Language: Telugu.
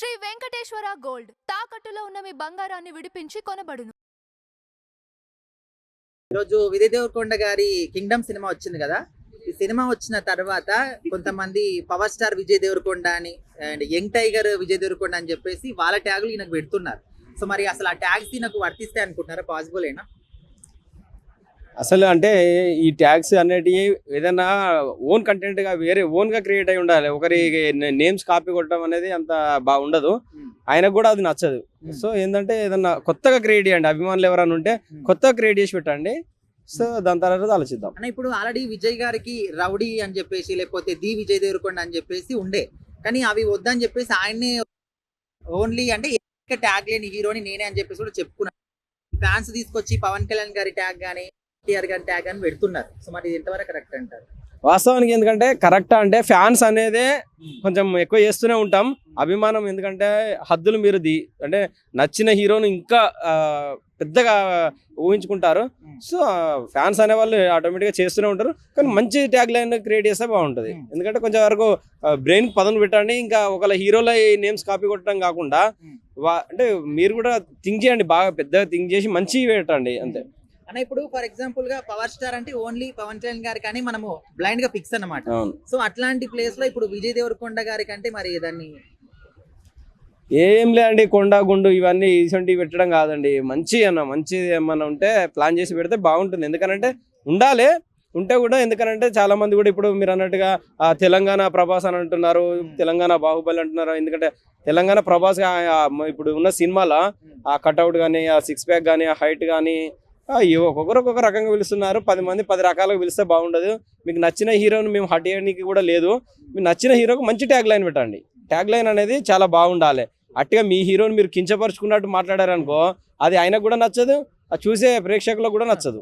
శ్రీ వెంకటేశ్వర గోల్డ్. తాకట్టులో ఉన్న మీ బంగారాన్ని విడిపించి కొనబడును. ఈరోజు విజయ్ దేవరకొండ గారి కింగ్డమ్ సినిమా వచ్చింది కదా? ఈ సినిమా వచ్చిన తర్వాత కొంతమంది పవర్ స్టార్ విజయ్ దేవరకొండ అని and young tiger Vijay Deverakonda అని చెప్పేసి వాళ్ళ ట్యాగులు ఈయనకు పెడుతున్నారు. సో మరి అసలు ఆ ట్యాగ్స్ నాకు వర్తిస్తాయి అనుకుంటున్నారా? పాసిబుల్ అయినా అసలు అంటే ఈ ట్యాగ్స్ అనేటివి ఏదైనా ఓన్ కంటెంట్గా వేరే ఓన్గా క్రియేట్ అయి ఉండాలి. ఒకరి నేమ్స్ కాపీ కొట్టడం అనేది అంత బాగుండదు ఆయనకు కూడా అది నచ్చదు. సో ఏంటంటే ఏదన్నా కొత్తగా క్రియేట్ చేయండి అభిమానులు ఎవరైనా ఉంటే కొత్తగా క్రియేట్ చేసి పెట్టండి. సో దాని తర్వాత ఆలోచిద్దాం. ఇప్పుడు ఆల్రెడీ విజయ్ గారికి రౌడీ అని చెప్పేసి లేకపోతే ది విజయ్ దేవరకొండ అని చెప్పేసి ఉండే. కానీ అవి వద్దని చెప్పేసి ఆయన్నే ఓన్లీ అంటే ట్యాగ్ లేని హీరోని నేనే అని చెప్పేసి కూడా చెప్పుకున్నాను ఫ్యాన్స్ తీసుకొచ్చి పవన్ కళ్యాణ్ గారి ట్యాగ్ కానీ ఎన్టీఆర్ గారి ట్యాగ్ అని పెడుతున్నారు. సో మరి ఎంతవరకు కరెక్ట్ అంటారు? వాస్తవానికి ఎందుకంటే కరెక్ట్ అంటే ఫ్యాన్స్ అనేదే కొంచెం ఎక్కువ చేస్తూనే ఉంటాం. అభిమానం ఎందుకంటే హద్దులు మీరు ది అంటే నచ్చిన హీరోను ఇంకా పెద్దగా ఊహించుకుంటారు. సో ఫ్యాన్స్ అనేవాళ్ళు ఆటోమేటిక్గా చేస్తూనే ఉంటారు. కానీ మంచి ట్యాగ్ లైన్ క్రియేట్ చేస్తే బాగుంటుంది. Hmm. ఎందుకంటే కొంచెం వరకు బ్రెయిన్ పదను పెట్టండి. ఇంకా ఒకళ్ళ హీరోల నేమ్స్ కాపీ కొట్టడం కాకుండా వా- అంటే మీరు కూడా థింక్ చేయండి. బాగా పెద్దగా థింక్ చేసి మంచి పెట్టండి. అంతే. అన్న ఇప్పుడు ఫర్ ఎగ్జాంపుల్గా పవర్ స్టార్ అంటే ఓన్లీ పవన్ కళ్యాణ్ గారి కానీ మనము బ్లైండ్గా ఫిక్స్ అన్నమాట. సో అట్లాంటి ప్లేస్లో ఇప్పుడు విజయ్ దేవరకొండ గారి కంటే మరి దాన్ని ఏం లేదండి కొండ గుండు ఇవన్నీ ఇటువంటి పెట్టడం కాదండి. మంచి అన్న మంచి ఏమన్నా ఉంటే ప్లాన్ చేసి పెడితే బాగుంటుంది. ఎందుకనంటే ఉండాలి. ఉంటే కూడా ఎందుకనంటే చాలా మంది కూడా ఇప్పుడు మీరు అన్నట్టుగా ఆ తెలంగాణ ప్రభాస్ అని అంటున్నారు తెలంగాణ బాహుబలి అంటున్నారు. ఎందుకంటే తెలంగాణ ప్రభాస్ ఇప్పుడు ఉన్న సినిమాలో ఆ కట్అవుట్ కానీ ఆ సిక్స్ ప్యాక్ కానీ ఆ హైట్ కానీ ఒక్కొక్కరు ఒక్కొక్క రకంగా పిలుస్తున్నారు. పది మంది పది రకాలుగా పిలిస్తే బాగుండదు. మీకు నచ్చిన హీరోని మేము హట్ చేయడానికి కూడా లేదు. మీకు నచ్చిన హీరోకి మంచి ట్యాగ్ లైన్ పెట్టండి. ట్యాగ్ లైన్ అనేది చాలా బాగుండాలి. అట్టుగా మీ హీరోని మీరు కించపరుచుకున్నట్టు మాట్లాడారనుకో అది ఆయనకు కూడా నచ్చదు అది చూసే ప్రేక్షకులకు కూడా నచ్చదు.